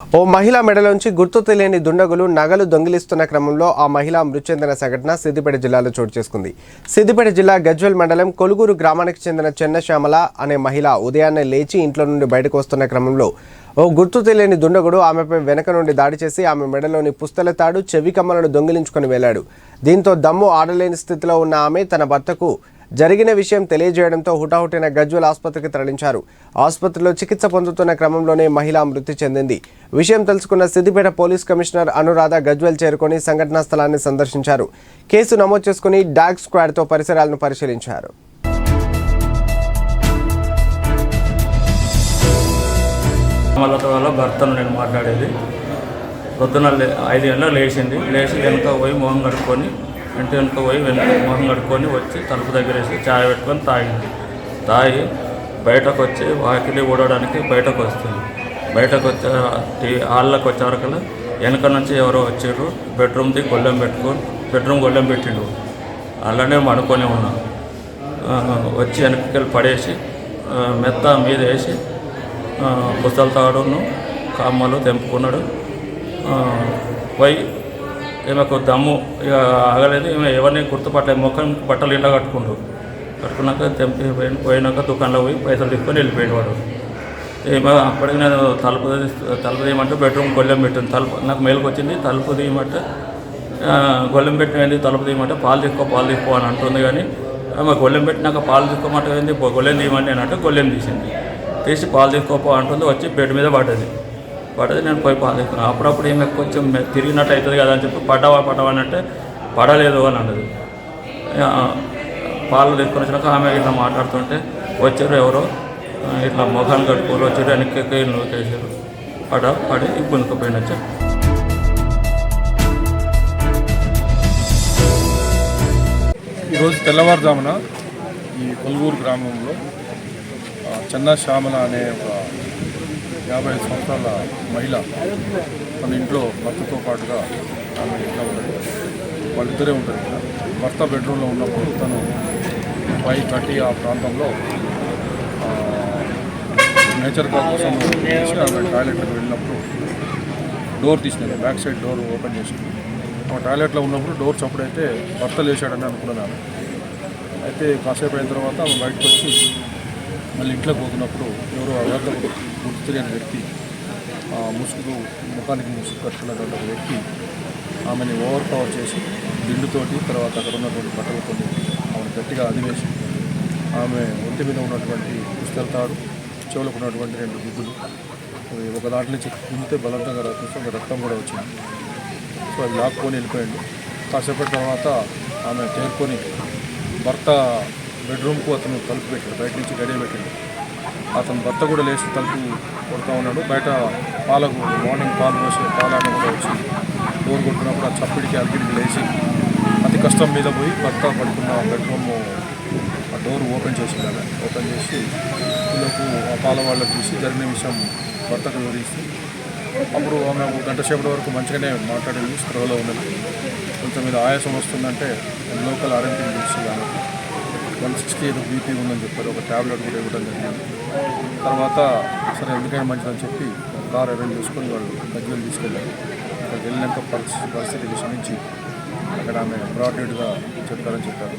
ఓ మహిళ మెడలోంచి గుర్తు తెలియని దుండగులు నగలు దొంగిలిస్తున్న క్రమంలో ఆ మహిళ మృతి చెందిన సంఘటన సిద్దిపేట జిల్లాలో చోటు చేసుకుంది. సిద్దిపేట జిల్లా గజ్వల్ మండలం కొలుగూరు గ్రామానికి చెందిన చెన్నశ్యామల అనే మహిళ ఉదయాన్నే లేచి ఇంట్లో నుండి బయటకు వస్తున్న క్రమంలో ఓ గుర్తు తెలియని దుండగుడు ఆమెపై వెనక నుండి దాడి చేసి ఆమె మెడలోని పుస్తల తాడు చెవి కమ్మలను దొంగిలించుకొని వెళ్ళాడు దీంతో దమ్ము ఆడలేని స్థితిలో ఉన్న ఆమె తన భర్తకు జరిగిన విషయం తెలియజేయడంతో హుటాహుటిన గజ్వల్ ఆసుపత్రికి తరలించారు. ఆసుపత్రిలో చికిత్స పొందుతున్న క్రమంలోనే మహిళ మృతి చెందింది. విషయం తెలుసుకున్న సిద్దిపేట పోలీస్ కమిషనర్ అనురాధ గజ్వల్ చేరుకొని సంఘటనా స్థలాన్ని సందర్శించారు. కేసు నమోదు చేసుకుని డాగ్ స్క్వాడ్తో పరిసరాలను పరిశీలించారు. వాళ్ళ భర్తను నేను మాట్లాడేది. పొద్దున ఐదు గంటలకు లేచింది. లేచి వెనుక పోయి మొహం కడుక్కొని ఇంటి వెనుక పోయి వెనుక మొహం కడుక్కొని వచ్చి తలుపు దగ్గర వేసి ఛాయ్ పెట్టుకొని తాగింది. తాగి బయటకు వచ్చి వాకిలి ఊడడానికి బయటకు వస్తుంది బయటకు వచ్చే టీ- హాల్లోకి వెనక నుంచి ఎవరో వచ్చారు బెడ్రూమ్ది గొల్లెం పెట్టుకొని బెడ్రూమ్ గొల్లెం పెట్టిండు. అలానే పడుకొని ఉన్నా. వచ్చి వెనక్కి వెళ్ళి పడేసి మెత్త మీద వేసి పుస్తలు తాడును కమ్మలు తెంపుకున్నాడు. పోయి ఈమెకు దమ్ము ఇక ఆగలేదు. ఈమె ఎవరిని గుర్తుపట్టలేదు మొక్కని బట్టలు ఇంట్లో కట్టుకుండు. కట్టుకున్నాక తెంపి పోయినాక దుకాణంలో పోయి పైసలు తీసుకొని వెళ్ళిపోయాడు వాడు. ఏమో అప్పటికి నేను తలుపు తలుపు తీయమంటే బెడ్రూమ్ గొల్లెం పెట్టింది. తలుపు నాకు మేలుకు వచ్చింది తలుపు తీయమంటే గొల్లెం పెట్టినది తలుపు తీయమంటే పాలు తీసుకో పాలు తీసుకో అని అంటుంది కానీ ఆమె గొల్లెం పెట్టినాక పాలు తీసుకోమంటే ఏంది? గొల్లెం తీయమంటే అంటే గొల్లెం తీసింది. తీసి పాలు తీసుకోపో అంటుంది వచ్చి బెడ్ మీద పడ్డది. పడ్డది నేను పోయి పాలు అప్పుడప్పుడు ఏమి కొంచెం తిరిగినట్టు అవుతుంది కదా అని చెప్పి పడ్డావా పడ్డావా అని అంటే పడలేదు అని అన్నది. పాలు తీసుకొని వచ్చినాక ఆమె ఇట్లా మాట్లాడుతుంటే వచ్చారు ఎవరో ఇట్లా మొఖాన్ని కట్టుకోరు వచ్చారు వెనక్కి నూకేసారు పడ పడి ఇబ్బందికి వచ్చారు. ఈరోజు తెల్లవారుజామున ఈ కొలుగూరు గ్రామంలో ఆ, శ్యామల అనే ఒక యాభై ఐదు సంవత్సరాల మహిళ తన ఇంట్లో భర్తతో పాటుగా ఆమె ఇంట్లో ఉంటుంది. వాళ్ళిద్దరే ఉంటారు ఇక్కడ. భర్త బెడ్రూమ్లో ఉన్నప్పుడు తను ఫైవ్ థర్టీ ఆ ప్రాంతంలో నేచర్ కోసం ఆమె టాయిలెట్కి వెళ్ళినప్పుడు డోర్ తీసినాను బ్యాక్ సైడ్ డోర్ ఓపెన్ చేసింది. ఆ టాయిలెట్లో ఉన్నప్పుడు డోర్ చప్పుడైతే భర్త లేచాడని అనుకున్నాను అయితే కాసేపు అయిన తర్వాత ఆమె బయటకు వచ్చి మళ్ళీ ఇంట్లోకి పోతున్నప్పుడు ఎవరో అవ్వద్ద గుర్తు తెలియని వ్యక్తి ఆ ముసుగు ముఖానికి ముసుగు కట్టుకున్నటువంటి ఒక వ్యక్తి ఆమెని ఓవర్ పవర్ చేసి దిండుతోటి తర్వాత అక్కడ ఉన్నటువంటి బట్టలతో ఆమెను గట్టిగా అదివేసి ఆమె ఒంటి మీద ఉన్నటువంటి పుస్తెళ్తాడు చెవులకు ఉన్నటువంటి రెండు గుడ్డులు ఒక దాంట్లో నుంచి కుంటే బలవంతంగా రక్తం రక్తం కూడా వచ్చింది. సో అది లాక్కొని వెళ్ళిపోయాడు కాసేపటి తర్వాత ఆమె చేరుకొని భర్త బెడ్రూమ్కు అతను తలుపు పెట్టాడు బయట నుంచి గడియ పెట్టాడు. అతను భర్త కూడా లేచి తలుపు కొడుతూ ఉన్నాడు. బయట పాలకు మార్నింగ్ పాలు పోసి పాలను కూడా వచ్చి డోర్ కొట్టినప్పుడు ఆ చప్పిడికి అలిగిడికి లేచి అతి కష్టం మీద పోయి భర్త పడుకున్న బెడ్రూమ్ ఆ డోర్ ఓపెన్ చేసి ఓపెన్ చేసి పిల్లకు ఆ పాల వాళ్ళకు చూసి జరిగిన విషయం భర్తకు వివరిస్తే అప్పుడు ఆమె ఒక గంట సేపటి వరకు మంచిగానే మాట్లాడింది స్పృహలో ఉన్నది. కొంచెం మీద ఆయాసం వస్తుందంటే లోకల్ ఆరోగ్యం చూసి కానీ వన్ సిక్స్టీ ఏదో బీపీ ఉందని చెప్పారు. ఒక ట్యాబ్లెట్ కూడా ఇవ్వడం జరిగింది. తర్వాత సరే ఎందుకైనా మంచిదని చెప్పి కార్ అరేంజ్ చేసుకొని వాళ్ళు గజ్వెల్ తీసుకెళ్ళారు. అక్కడికి వెళ్ళినాక పరిస్థితి పరిస్థితి విషమించి అక్కడ ఆమె బ్రాడ్ డేట్గా చెప్పారని చెప్పారు.